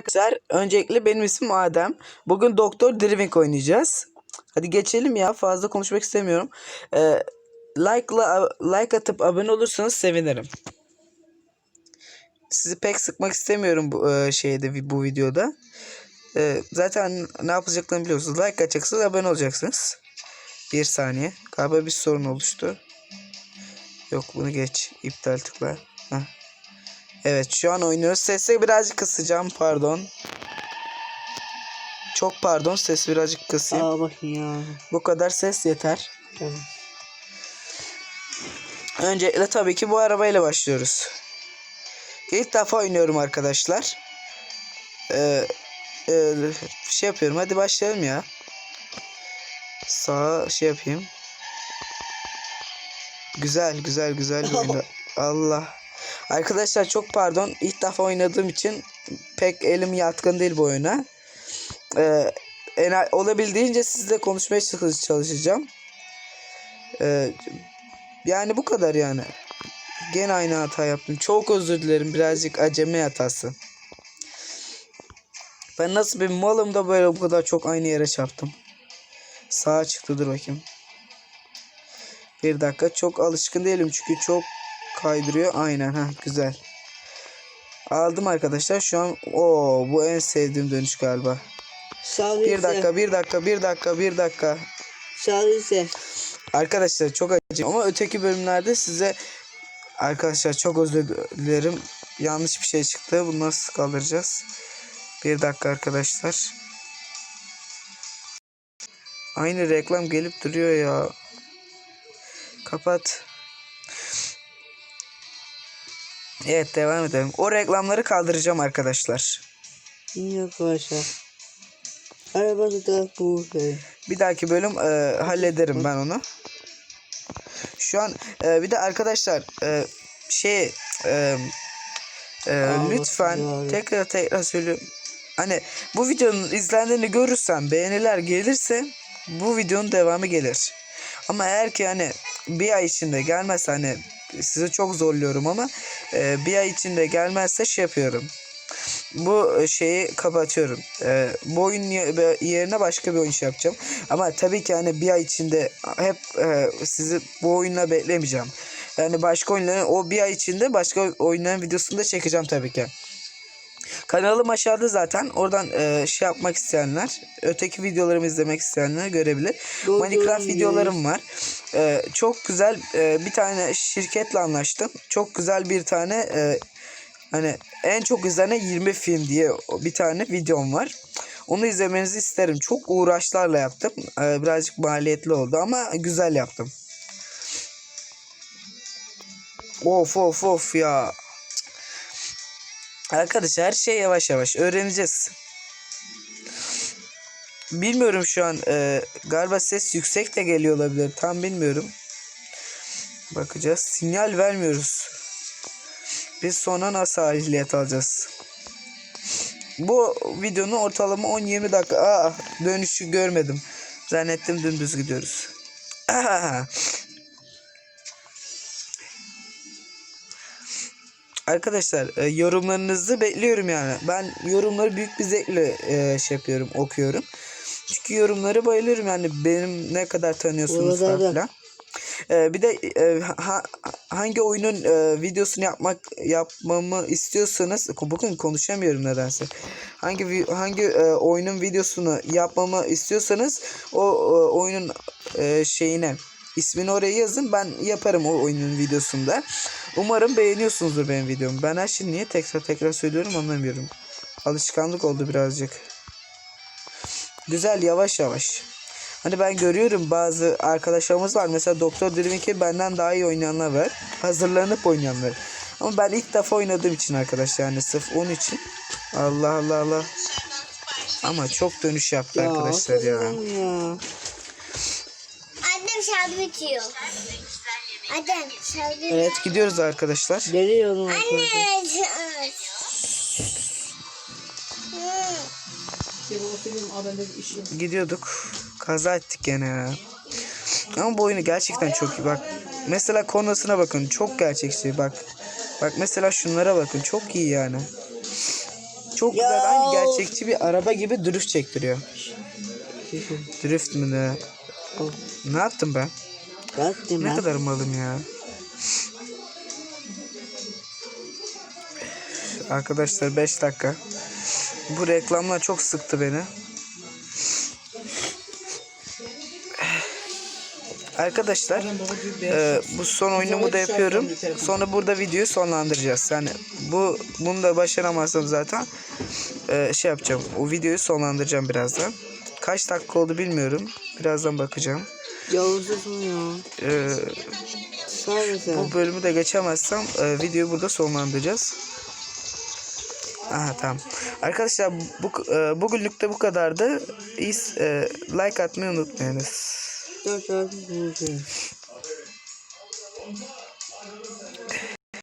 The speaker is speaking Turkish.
Arkadaşlar öncelikle benim ismim Adem. Bugün Doktor Driving oynayacağız. Hadi geçelim ya fazla konuşmak istemiyorum. Ee, like'la like atıp abone olursanız sevinirim. Sizi pek sıkmak istemiyorum bu e, şeyde bu videoda. Ee, zaten ne yapacaklarını biliyorsunuz. Like atacaksınız, abone olacaksınız. Bir saniye. Galiba bir sorun oluştu. Yok bunu geç. İptal tıkla. Heh. Evet şu an oynuyoruz. Sesi birazcık kısacağım pardon. Çok pardon ses birazcık kısayım. Aa bakın ya. Bu kadar ses yeter. Tamam. Öncelikle tabii ki bu arabayla başlıyoruz. İlk defa oynuyorum arkadaşlar. Ee, e, şey yapıyorum hadi başlayalım ya. Sağa şey yapayım. Güzel güzel güzel. Allah. Arkadaşlar çok pardon. İlk defa oynadığım için pek elim yatkın değil bu oyuna. Ee, ener- olabildiğince sizle konuşmaya çalış- çalışacağım. Ee, yani bu kadar yani. Gene aynı hata yaptım. Çok özür dilerim. Birazcık acemi hatası. Ben nasıl bir malım da böyle bu kadar çok aynı yere çarptım. Sağa çıktı dur bakayım. Bir dakika çok alışkın değilim çünkü çok kaydırıyor. Aynen ha güzel. Aldım arkadaşlar. Şu an o bu en sevdiğim dönüş galiba. Sağ Bir dakika, bir dakika, bir dakika, bir dakika. Sağ ise. Arkadaşlar çok acı ama öteki bölümlerde size arkadaşlar çok özür dilerim. Yanlış bir şey çıktı. Bunu nasıl kaldıracağız? Bir dakika arkadaşlar. Aynı reklam gelip duruyor ya. Kapat. Evet devam edelim. O reklamları kaldıracağım arkadaşlar. İyi arkadaşlar. Arabası da bu. Bir dahaki bölüm e, hallederim ben onu. Şu an e, bir de arkadaşlar e, şey e, e, lütfen tekrar tekrar söylüyorum. Hani bu videonun izlendiğini görürsem beğeniler gelirse bu videonun devamı gelir. Ama eğer ki hani bir ay içinde gelmezse hani sizi çok zorluyorum ama e, bir ay içinde gelmezse şey yapıyorum. Bu şeyi kapatıyorum. E, bu oyun ye- yerine başka bir oyun şey yapacağım. Ama tabii ki hani bir ay içinde hep e, sizi bu oyunla beklemeyeceğim. Yani başka oyunların o bir ay içinde başka oyunların videosunu da çekeceğim tabii ki. Kanalım aşağıda zaten. Oradan e, şey yapmak isteyenler, öteki videolarımı izlemek isteyenler görebilir. Doğru, Minecraft doğru, videolarım var. E, çok güzel e, bir tane şirketle anlaştım. Çok güzel bir tane e, hani en çok izlenen 20 film diye bir tane videom var. Onu izlemenizi isterim. Çok uğraşlarla yaptım. E, birazcık maliyetli oldu ama güzel yaptım. Of of of ya. Arkadaşlar her şey yavaş yavaş öğreneceğiz. Bilmiyorum şu an e, galiba ses yüksek de geliyor olabilir. Tam bilmiyorum. Bakacağız. Sinyal vermiyoruz. Biz sonra nasıl ehliyet alacağız? Bu videonun ortalama 10-20 dakika. Aa, dönüşü görmedim. Zannettim dümdüz gidiyoruz. Arkadaşlar e, yorumlarınızı bekliyorum yani. Ben yorumları büyük bir zevkle e, şey yapıyorum, okuyorum. Çünkü yorumları bayılıyorum yani benim ne kadar tanıyorsunuz Orada da. falan. E, bir de e, ha- hangi oyunun e, videosunu yapmak yapmamı istiyorsanız bugün konuşamıyorum nedense. Hangi hangi e, oyunun videosunu yapmamı istiyorsanız o e, oyunun e, şeyine ismini oraya yazın ben yaparım o oyunun videosunda. Umarım beğeniyorsunuzdur benim videomu. Ben her şeyi niye tekrar tekrar söylüyorum anlamıyorum. Alışkanlık oldu birazcık. Güzel yavaş yavaş. Hani ben görüyorum bazı arkadaşlarımız var. Mesela Doktor Dream'inki benden daha iyi oynayanlar var. Hazırlanıp oynayanlar. Ama ben ilk defa oynadığım için arkadaşlar yani sırf onun için. Allah Allah Allah. Ama çok dönüş yaptı arkadaşlar ya. ya. Annem şarj bitiyor. Şarj bitiyor. Evet gidiyoruz arkadaşlar. Geliyorum arkadaşlar. Anne. Gidiyorduk. Kaza ettik gene ya. Ama bu oyunu gerçekten çok iyi. Bak mesela konusuna bakın. Çok gerçekçi bak. Bak mesela şunlara bakın. Çok iyi yani. çok Ya. güzel aynı gerçekçi bir araba gibi drift çektiriyor. Drift mi ne? Ne yaptım ben? Baktım Ne ben. kadar malım ya. Arkadaşlar 5 dakika. Bu reklamlar çok sıktı beni. Arkadaşlar e, bu son oyunumu da yapıyorum. Sonra burada videoyu sonlandıracağız. Yani bu bunu da başaramazsam zaten e, şey yapacağım. O videoyu sonlandıracağım birazdan. Kaç dakika oldu bilmiyorum. Birazdan bakacağım. Yavuzlusun ya. E, Sağ olasın. bu bölümü de geçemezsem e, videoyu burada sonlandıracağız. Aha tamam. Arkadaşlar bu e, bugünlük de bu kadardı. İyi, e, like atmayı unutmayınız.